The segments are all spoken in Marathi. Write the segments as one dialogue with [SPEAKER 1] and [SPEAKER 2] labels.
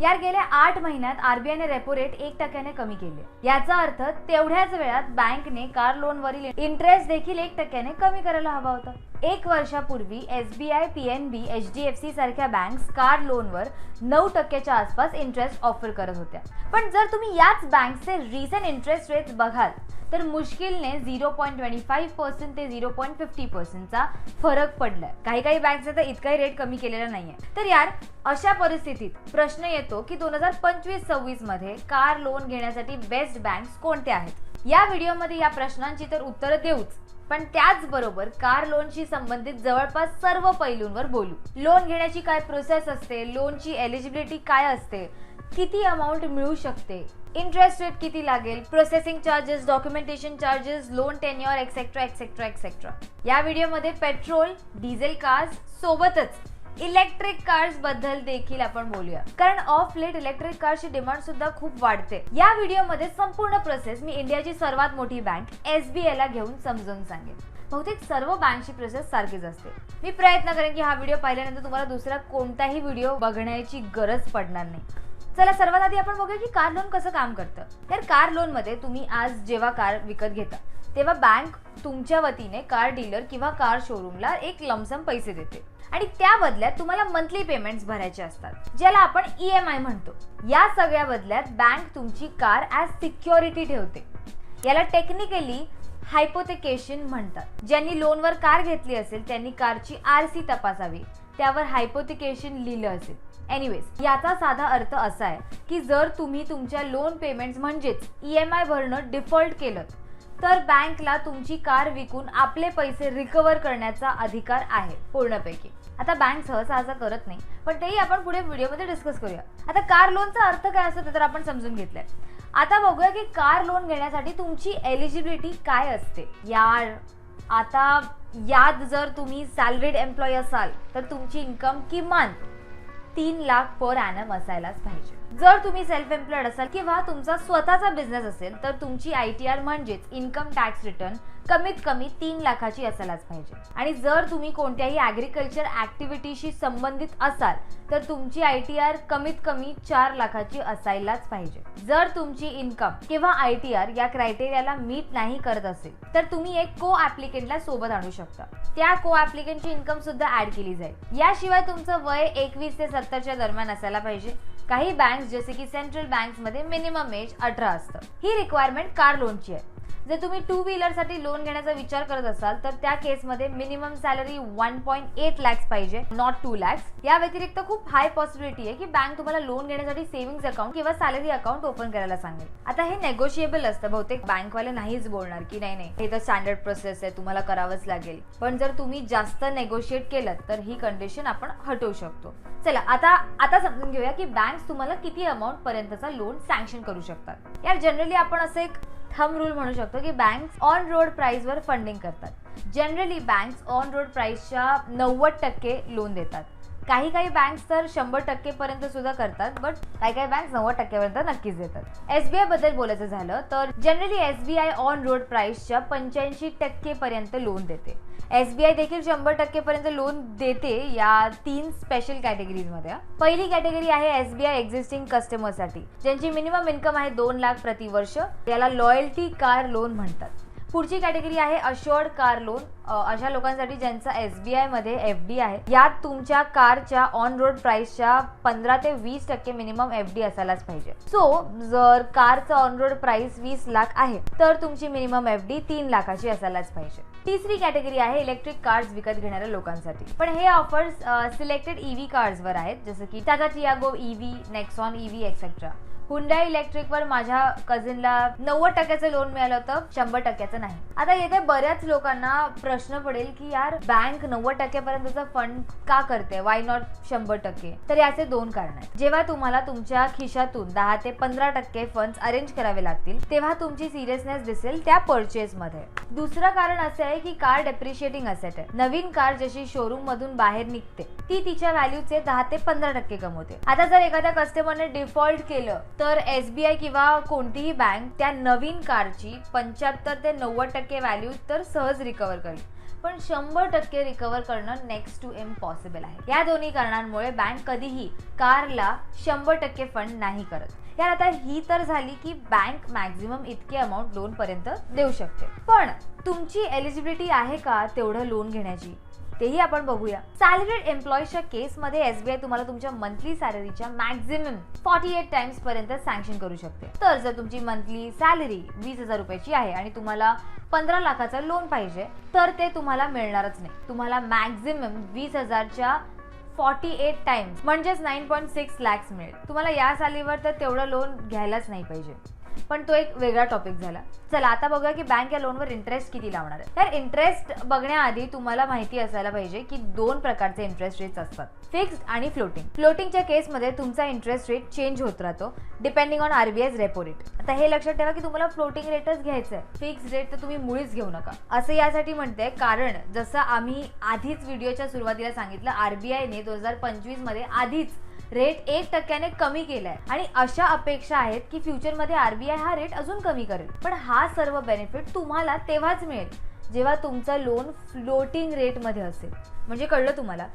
[SPEAKER 1] यार गेल्या आठ महिन्यात आरबीआयने रेपो रेट एक टक्क्याने कमी केले. याचा अर्थ तेवढ्याच वेळात बँकने कार लोनवरील इंटरेस्ट देखील एक टक्क्याने कमी करायला हवा होता. एक वर्षापूर्वी SBI PNB H D F C सारख्या बँक्स कार लोनवर नऊ टक्क्याच्या आसपास इंटरेस्ट ऑफर करत होत्या. पण जर तुम्ही याच बँकचे रिसेंट इंटरेस्ट रेट बघाल तर मुश्किलने zero point twenty five percent ते झिरो पॉईंट फिफ्टी पर्सेंटचा फरक पडलाय. काही काही बँकचा तर इतकाही रेट कमी केलेला नाहीये. तर यार अशा परिस्थितीत प्रश्न येतो की दोन हजार पंचवीस सव्वीसमध्ये कार लोन घेण्यासाठी बेस्ट बँक्स कोणत्या आहेत? या व्हिडिओमध्ये या प्रश्नांची तर उत्तरं देऊच. पण त्याचबरोबर कार लोनशी संबंधित जवळपास सर्व पैलूंवर बोलू. लोन घेण्याची काय प्रोसेस असते? लोनची एलिजिबिलिटी काय असते? किती अमाऊंट मिळू शकते? इंटरेस्ट रेट किती लागेल? Processing charges documentation charges loan tenure etcetera etcetera etcetera या व्हिडिओमध्ये पेट्रोल डिझेल कार्स सोबतच इलेक्ट्रिक कार्सबद्दल देखील आपण बोलूया. कारण ऑफ लेट इलेक्ट्रिक कारची डिमांड सुद्धा खूप वाढते. या व्हिडिओमध्ये संपूर्ण प्रोसेस मी इंडियाची सर्वात मोठी बँक एसबीआय ला घेऊन समजावून सांगेन. बहुतेक सर्व बँकची प्रोसेस सारखीच असते. मी प्रयत्न करेन की हा व्हिडिओ पाहिल्यानंतर तुम्हाला दुसरा कोणताही व्हिडिओ बघण्याची गरज पडणार नाही. चला सर्वात आधी आपण बघूया की कार लोन कसं काम करतं. तर कार लोनमध्ये तुम्ही आज जेव्हा कार विकत घेता तेव्हा बँक तुमच्या वतीने कार डीलर किंवा कार शोरूमला एक लमसम पैसे देते. आणि त्या बदल्यात तुम्हाला मंथली पेमेंट्स भरायचे असतात ज्याला आपण ई एम आय म्हणतो. या सगळ्या बदल्यात बँक तुमची कार ॲज सिक्युरिटी ठेवते. याला टेक्निकली हायपोथिकेशन म्हणतात. ज्यांनी लोनवर कार घेतली असेल त्यांनी कारची आर सी तपासावी. त्यावर हायपोथिकेशन लिहिलं असेल. एनिवेज याचा साधा अर्थ असा आहे की जर तुम्ही तुमच्या लोन पेमेंट्स म्हणजेच ई एम आय भरणं डिफॉल्ट केलं तर बँकला तुमची कार विकून आपले पैसे रिकवर करण्याचा अधिकार आहे पूर्णपैकी. आता बँक सहसा असं करत नाही पण तेही आपण पुढे व्हिडिओमध्ये डिस्कस करूया. आता कार लोनचा अर्थ काय असतो ते तर आपण समजून घेतलंय. आता बघूया की कार लोन घेण्यासाठी तुमची एलिजिबिलिटी काय असते? यार आता यात जर तुम्ही सॅलरीड एम्प्लॉय असाल तर तुमची इन्कम किमान तीन लाख पर ॲनम असायलाच पाहिजे. जर तुम्ही सेल्फ एम्प्लॉयड असाल किंवा तुमचा स्वतःचा बिझनेस असेल तर तुमची आय टी आर म्हणजेच इन्कम टॅक्स रिटर्न कमीत कमी तीन लाखाची असायलाच पाहिजे. आणि जर तुम्ही कोणत्याही ॲग्रिकल्चर ॲक्टिव्हिटीशी संबंधित असाल तर तुमची आय टी आर कमीत कमी चार लाखाची असायलाच पाहिजे. जर तुमची इन्कम किंवा आय टी आर या क्रायटेरियाला मीट नाही करत असेल तर तुम्ही एक को ॲप्लिकेंटला सोबत आणू शकता. त्या को ॲप्लिकेंटची इन्कम सुद्धा ऍड केली जाईल. याशिवाय तुमचं वय एकवीस ते सत्तरच्या दरम्यान असायला पाहिजे. काही बँक जसे की सेंट्रल बँक्समध्ये मिनिमम एज अठरा असतं. ही रिक्वायरमेंट कार लोनची आहे. जर तुम्ही टू व्हीलरसाठी लोन घेण्याचा विचार करत असाल तर त्या केसमध्ये minimum salary one point eight lakhs पाहिजे नॉट टू लॅक्स या व्यतिरिक्त खूप हाय पॉसिबिलिटी आहे की बँक तुम्हाला लोन घेण्यासाठी सेव्हिंग अकाउंट किंवा सॅलरी अकाउंट ओपन करायला सांगेल. आता हे नेगोशिएबल असतं बहुतेक बँकवाले नाहीच बोलणार की नाही नाही हे तर स्टँडर्ड प्रोसेस आहे तुम्हाला करावंच लागेल. पण जर तुम्ही जास्त नेगोशिएट केलं तर ही कंडिशन आपण हटवू शकतो. चला आता आता समजून घेऊया की बँक तुम्हाला किती अमाऊंट पर्यंतचा लोन सँक्शन करू शकतात. यार जनरली आपण असं एक थम रूल म्हणू शकतो की बँक्स ऑन रोड प्राईजवर फंडिंग करतात. जनरली बँक्स ऑन रोड प्राईसच्या नव्वद टक्के लोन देतात. काही काही बँक्स तर शंभर टक्केपर्यंत सुद्धा करतात बट काही काही बँक्स नव्वद टक्क्यापर्यंत नक्कीच देतात. एसबीआयबद्दल बोलायचं झालं तर जनरली एसबीआय ऑन रोड प्राईसच्या पंच्याऐंशी टक्केपर्यंत लोन देते. एसबीआय देखील शंभर टक्केपर्यंत लोन देते या तीन स्पेशल कॅटेगरीजमध्ये पहिली कॅटेगरी आहे एसबीआय एक्झिस्टिंग कस्टमरसाठी ज्यांची मिनिमम इन्कम आहे दोन लाख प्रतिवर्ष याला लॉयल्टी कार लोन म्हणतात. पुढची कॅटेगरी आहे अशोर्ड कार लोन अशा लोकांसाठी ज्यांचा एस बी आयमध्ये एफ डी आहे. यात तुमच्या कारच्या ऑन रोड प्राईसच्या पंधरा ते वीस टक्के मिनिमम एफ डी असायलाच पाहिजे. सो जर कारचा ऑन रोड प्राईस वीस लाख आहे तर तुमची मिनिमम एफ डी तीन लाखाची असायलाच पाहिजे. तिसरी कॅटेगरी आहे इलेक्ट्रिक कार्स विकत घेणाऱ्या लोकांसाठी. पण हे ऑफर्स सिलेक्टेड ईव्ही कार्सवर आहेत. जसं की Tata Tiago EV Nexon EV etcetera Hyundai इलेक्ट्रिकवर माझ्या कझिनला नव्वद टक्क्याचं लोन मिळालं होतं शंभर टक्क्याचं नाही. आता येथे बऱ्याच लोकांना प्रश्न पडेल की यार बँक नव्वद टक्क्यापर्यंतचा फंड का करते वाय नॉट शंभर टक्के? तर याचे दोन कारण आहेत. जेव्हा तुम्हाला तुमच्या खिशातून दहा ते पंधरा टक्के फंड अरेंज करावे लागतील तेव्हा तुमची सिरियसनेस दिसेल त्या परचेस मध्ये. दुसरं कारण असं आहे की कार डेप्रिशिएटिंग असेट आहे. नवीन कार जशी शोरूम मधून बाहेर निघते ती तिच्या व्हॅल्यूचे दहा ते पंधरा टक्के कमवते. आता जर एखाद्या कस्टमरने डिफॉल्ट केलं तर एस बी आय किंवा कोणतीही बँक त्या नवीन कारची पंच्याहत्तर ते नव्वद टक्के व्हॅल्यू तर सहज रिकवर करेल. पण शंभर टक्के रिकवर करणं नेक्स्ट टू इम्पॉसिबल आहे. या दोन्ही कारणांमुळे बँक कधीही कारला शंभर टक्के फंड नाही करत. यार आता ही तर झाली की बँक मॅक्झिमम इतके अमाऊंट लोनपर्यंत देऊ शकते. पण तुमची एलिजिबिलिटी आहे का तेवढं लोन घेण्याची? तेही आपण बघूया. सॅलरीड एम्प्लॉईजच्या केसमध्ये एसबीआय तुम्हाला तुमच्या मंथली सॅलरीच्या मॅक्झिमम फॉर्टी एट टाइम्स पर्यंत सँक्शन करू शकते. तर जर तुमची मंथली सॅलरी वीस हजार रुपयाची आहे आणि तुम्हाला पंधरा लाखाचा लोन पाहिजे तर ते तुम्हाला मिळणारच नाही. तुम्हाला मॅक्झिमम वीस हजारच्या फॉर्टी एट टाइम्स म्हणजेच नाईन पॉईंट सिक्स लॅक्स मिळेल. तुम्हाला या सॅलरीवर तर तेवढं लोन घ्यायलाच नाही पाहिजे. पण तो एक वेगळा टॉपिक झाला. चला आता बघूया की बँक या लोनवर इंटरेस्ट किती लावणार आहे. तर इंटरेस्ट बघण्याआधी तुम्हाला माहिती असायला पाहिजे की दोन प्रकारचे इंटरेस्ट रेट्स असतात. फिक्स्ड आणि फ्लोटिंग फ्लोटिंगच्या केसमध्ये तुमचा इंटरेस्ट रेट चेंज होत राहतो depending on RBI repo rate आता हे लक्षात ठेवा की तुम्हाला फ्लोटिंग रेटच घ्यायचं आहे. फिक्स रेट तर तुम्ही मुळीच घेऊ नका. असं यासाठी म्हणते कारण जसं आम्ही आधीच व्हिडिओच्या सुरुवातीला सांगितलं आरबीआयने दोन हजार पंचवीसमध्ये आधीच रेट एक टक्क्याने कमी केलाय. आणि अशा अपेक्षा आहेत की फ्युचरमध्ये आरबीआय हा रेट अजून कमी करेल. पण हा सर्व बेनिफिट तुम्हाला तेव्हाच मिळेल जेव्हा तुमचं लोन फ्लोटिंग रेटमध्ये असेल. म्हणजे कळलं तुम्हाला?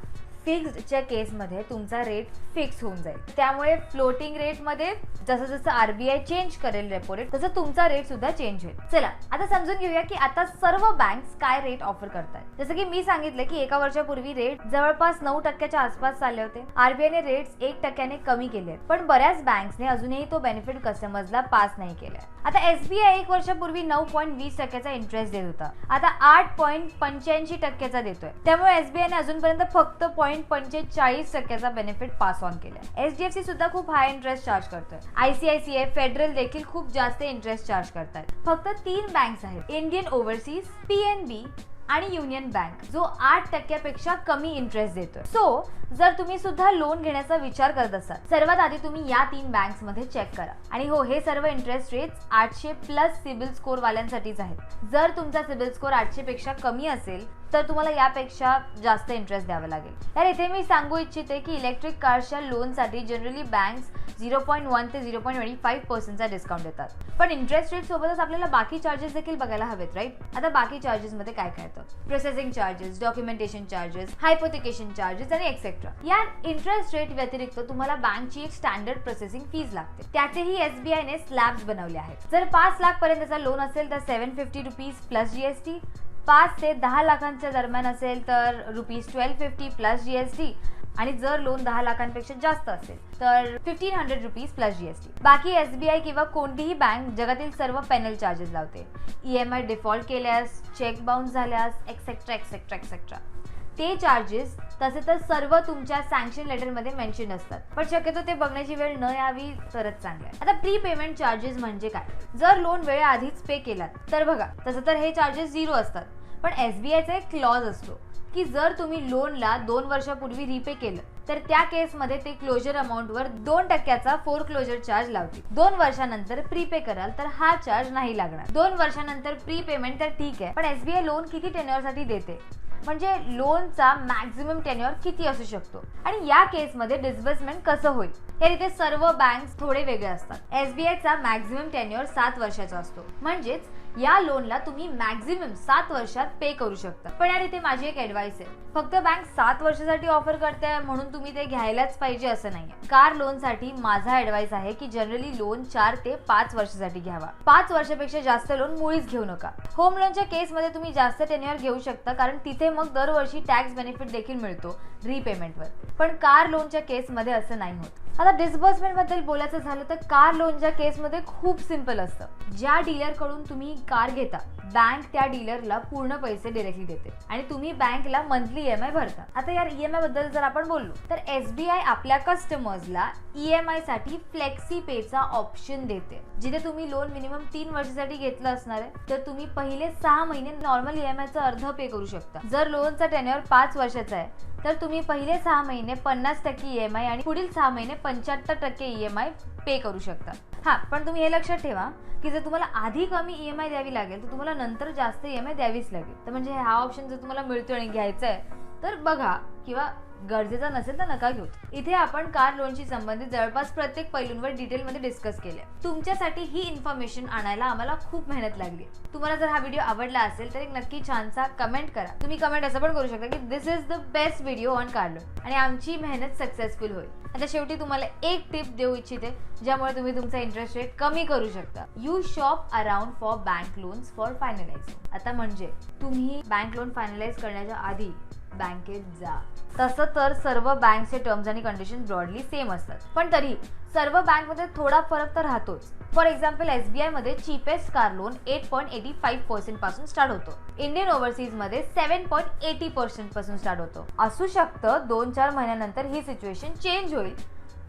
[SPEAKER 1] फिक्स्डच्या केसमध्ये तुमचा रेट फिक्स होऊन जाईल. त्यामुळे फ्लोटिंग रेटमध्ये जसं जसं आरबीआय चेंज करेल रेपो रेट तसं तुमचा रेट सुद्धा चेंज होईल. चला आता समजून घेऊया की आता सर्व बँक्स काय रेट ऑफर करतात जसं की मी सांगितलं की एका वर्षापूर्वी रेट जवळपास नऊ टक्क्याच्या आसपास चालले होते. आरबीआयने रेट्स एक टक्क्याने कमी केले पण बऱ्याच बँक्सने अजूनही तो बेनिफिट कस्टमर्सला पास नाही केला आता एसबीआय एक वर्षापूर्वी नऊ पॉईंट वीस टक्क्याचा इंटरेस्ट देत होता. आता आठ पॉईंट पंच्याऐंशी टक्क्याचा देतोय. त्यामुळे एसबीआयने अजूनपर्यंत फक्त पॉईंट पंचेचाळीस टक्क्याचा बेनिफिट पास ऑन केलाय. एचडीएफसी सुद्धा खूप हाय इंटरेस्ट चार्ज करतोय. आयसीआयसीआय फेडरल देखील खूप जास्त इंटरेस्ट चार्ज करतात. फक्त तीन बँक्स आहेत. इंडियन ओव्हरसीज पीएनबी आणि युनियन बँक जो आठ टक्क्यापेक्षा कमी इंटरेस्ट देतोय. सो जर तुम्ही सुद्धा लोन घेण्याचा विचार करत असाल सर्वात आधी तुम्ही या तीन बँक्समध्ये चेक करा. आणि हो हे सर्व इंटरेस्ट रेट आठशे प्लस सिबिल स्कोर वाल्यांसाठीच आहेत. जर तुमचा सिबिल स्कोर आठशे पेक्षा कमी असेल तर तुम्हाला यापेक्षा जास्त इंटरेस्ट द्यावा लागेल. तर इथे मी सांगू इच्छिते की इलेक्ट्रिक कारच्या लोनसाठी generally banks zero point one ते झिरो पॉईंट ट्वेंटी फाईव्ह पर्सेंटचा डिस्काउंट देतात. पण इंटरेस्ट रेट सोबतच आपल्याला बाकी चार्जेस देखील बघायला हवेत राईट आता बाकी चार्जेसमध्ये काय काय येतं? Processing charges documentation charges hypothecation charges आणि एक्सेट्रा या इंटरेस्ट रेट व्यतिरिक्त तुम्हाला बँकची एक स्टँडर्ड प्रोसेसिंग फीज लागते. त्याचेही एसबीआयने स्लॅब्स बनवले आहेत. जर पाच लाख पर्यंतचा लोन असेल तर seven fifty rupees plus GST पाच ते दहा लाखांच्या दरम्यान असेल तर rupees twelve fifty plus G S T आणि जर लोन दहा लाखांपेक्षा जास्त असेल तर fifteen hundred rupees plus GST बाकी एस बी आय किंवा कोणतीही बँक जगातील सर्व पॅनल चार्जेस लावते. ई एम आय डिफॉल्ट केल्यास चेक बाउन्स झाल्यास एक्सेट्रा एक्सेट्रा एक्सेट्रा ते चार्जेस तसे तर सर्व तुमच्या सँक्शन लेटरमध्ये मेन्शन असतात. पण शक्यतो ते बघण्याची वेळ न यावी तरच चांगले आहे. आता प्री पेमेंट चार्जेस म्हणजे काय? जर लोन वेळेआधीच पे केलात तर बघा तसं तर हे चार्जेस झिरो असतात. पण एसबीआयचा एक क्लॉज असतो की जर तुम्ही लोनला दोन वर्षापूर्वी रिपे केलं तर त्या केसमध्ये ते क्लोजर अमाऊंटवर दोन टक्क्याचा फोर क्लोजर चार्ज लावतील. दोन वर्षानंतर प्रीपे कराल तर हा चार्ज नाही लागणार. दोन वर्षानंतर प्री पेमेंट तर ठीक आहे पण एसबीआय लोन किती टेन्युअरसाठी देते? म्हणजे लोनचा मॅक्झिमम टेन्युअर किती असू शकतो? आणि या केसमध्ये डिस्बर्समेंट कसं होईल? हे रीते सर्व बँक थोडे वेगळे असतात. एसबीआयचा मॅक्झिमम टेन्युअर सात वर्षाचा असतो. म्हणजेच या लोनला तुम्ही मॅक्झिमम सात वर्षात पे करू शकता. पण यार इथे माझी एक ऍडवाइस आहे. फक्त बँक सात वर्षासाठी ऑफर करते म्हणून तुम्ही ते घ्यायलाच पाहिजे असं नाही कार लोनसाठी माझा ऍडवाइस आहे की जनरली लोन चार ते पाच वर्षासाठी घ्यावा. पाच वर्षापेक्षा जास्त लोन मुळीच घेऊ नका. होम लोनच्या केसमध्ये तुम्ही जास्त टेन्युअर घेऊ शकता कारण तिथे मग दरवर्षी टॅक्स बेनिफिट देखील मिळतो. रिपेमेंटवर पण कार लोनच्या केसमध्ये असं नाही होत. आता डिस्बर्समेंटबद्दल बोलायचं झालं तर कार लोनच्या केसमध्ये खूप सिंपल असतं. ज्या डीलरकडून तुम्ही कार घेता बँक त्या डीलरला पूर्ण पैसे डिरेक्टली देते. आणि तुम्ही बँकला मंथली ई एम आय भरता. आता यार ई एम आयबद्दल जर आपण बोललो तर एस बी आय आपल्या कस्टमर्सला ई एम आयसाठी फ्लेक्सी पेचा ऑप्शन देते. जिथे तुम्ही लोन मिनिमम तीन वर्षासाठी घेतलं असणार आहे तर तुम्ही पहिले सहा महिने नॉर्मल ई एम आयचा अर्ध पे करू शकता. जर लोनचा टेन्युअर पाच वर्षाचा आहे तर तुम्ही पहिले सहा महिने पन्नास टक्के ई एम आय आणि पुढील सहा महिने पंच्याहत्तर टक्के ई एम आय पे करू शकता. हां पण तुम्ही हे लक्षात ठेवा की जर तुम्हाला आधी कमी ई एम आय द्यावी लागेल तर तुम्हाला नंतर जास्त ई एम आय द्यावीच लागेल. तर म्हणजे हा ऑप्शन जर तुम्हाला मिळतो आणि घ्यायचा आहे तर बघा किंवा गरजेचा नसेल तर नका घेऊ इथे आपण कार लोनशी संबंधित जवळपास प्रत्येक पैलूंवर डिटेलमध्ये डिस्कस केले तुमच्यासाठी ही इन्फॉर्मेशन आणायला आम्हाला खूप मेहनत लागली. तुम्हाला जर हा व्हिडिओ आवडला असेल तर एक नक्की छानसा कमेंट करा. तुम्ही कमेंट असं पण करू शकता की this is the best video on car loan आणि आमची मेहनत सक्सेसफुल होईल. आता शेवटी तुम्हाला एक टिप देऊ इच्छिते ज्यामुळे तुम्ही तुमचा इंटरेस्ट रेट कमी करू शकता. You shop around for bank loans for finalise आता म्हणजे तुम्ही बँक लोन फायनलाइज करण्याच्या आधी बँकेत जा. तसं तर सर्व बँकचे टर्म्स आणि कंडिशन ब्रॉडली सेम असतात. पण तरी सर्व बँकमध्ये थोडा फरक तर राहतोच. फॉर एक्झाम्पल एस बी आयमध्ये cheapest car loan eight point eighty five पर्सेंटपासून start होतो. इंडियन ओव्हरसीजमध्ये सेव्हन पॉईंट एटी पर्सेंटपासून स्टार्ट होतो. असू शकतं दोन चार महिन्यानंतर ही सिच्युएशन चेंज होईल.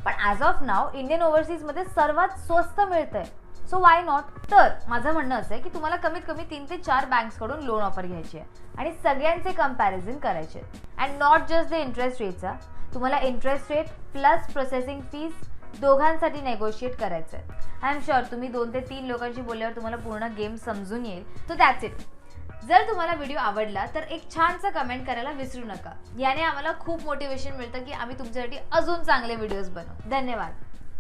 [SPEAKER 1] पण ॲज ऑफ नाव इंडियन ओव्हरसीजमध्ये सर्वात स्वस्त मिळतंय. सो वाय नॉट तर माझं म्हणणं असं आहे की तुम्हाला कमीत कमी तीन ते चार बँक्सकडून लोन ऑफर घ्यायची आहे आणि सगळ्यांचे कंपॅरिझन करायचे and not just the interest रेटचा तुम्हाला interest rate plus processing fees दोघांसाठी नेगोशिएट करायचं आहे. आय एम शुअर तुम्ही दोन ते तीन लोकांशी बोलल्यावर तुम्हाला पूर्ण गेम समजून येईल. सो दॅट्स इट जर तुम्हाला व्हिडिओ आवडला तर एक छानसा कमेंट करायला विसरू नका. याने आम्हाला खूप मोटिवेशन मिळतं की आम्ही तुमच्यासाठी अजून चांगले व्हिडिओज बनवू. धन्यवाद.